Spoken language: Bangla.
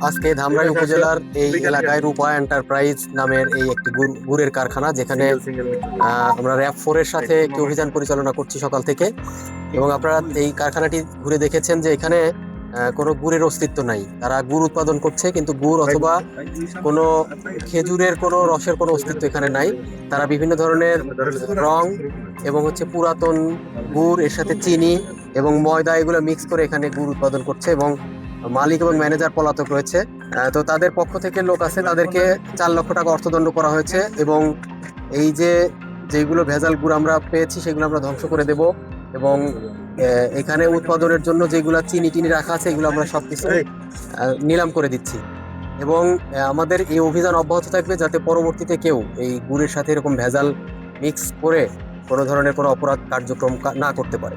আজকে ধামরাই উপজেলার এই এলাকায় রূপা এন্টারপ্রাইজ নামের এই একটি গুড়- গুড়ের কারখানা যেখানে আমরা র্যাব ফোর এর সাথে একটি অভিযান পরিচালনা করছি সকাল থেকে। এবং আপনারা এই কারখানাটি ঘুরে দেখেছেন যে এখানে কোনো গুড়ের অস্তিত্ব নাই। তারা গুড় উৎপাদন করছে কিন্তু গুড় অথবা কোনো খেজুরের কোনো রসের কোনো অস্তিত্ব এখানে নাই। তারা বিভিন্ন ধরনের রং এবং হচ্ছে পুরাতন গুড় এর সাথে চিনি এবং ময়দা এগুলো মিক্স করে এখানে গুড় উৎপাদন করছে এবং মালিক এবং ম্যানেজার পলাতক রয়েছে। তো তাদের পক্ষ থেকে লোক আছে তাদেরকে চার লক্ষ টাকা অর্থদণ্ড করা হয়েছে এবং এই যে যেগুলো ভেজাল গুড় আমরা পেয়েছি সেগুলো আমরা ধ্বংস করে দেব এবং এখানে উৎপাদনের জন্য যেগুলো চিনি টিনি রাখা আছে এগুলো আমরা সবকিছু আহ, নিলাম করে দিচ্ছি। এবং আমাদের এই অভিযান অব্যাহত থাকবে যাতে পরবর্তীতে কেউ এই গুড়ের সাথে এরকম ভেজাল মিক্স করে কোনো ধরনের কোনো অপরাধ কার্যক্রম না করতে পারে।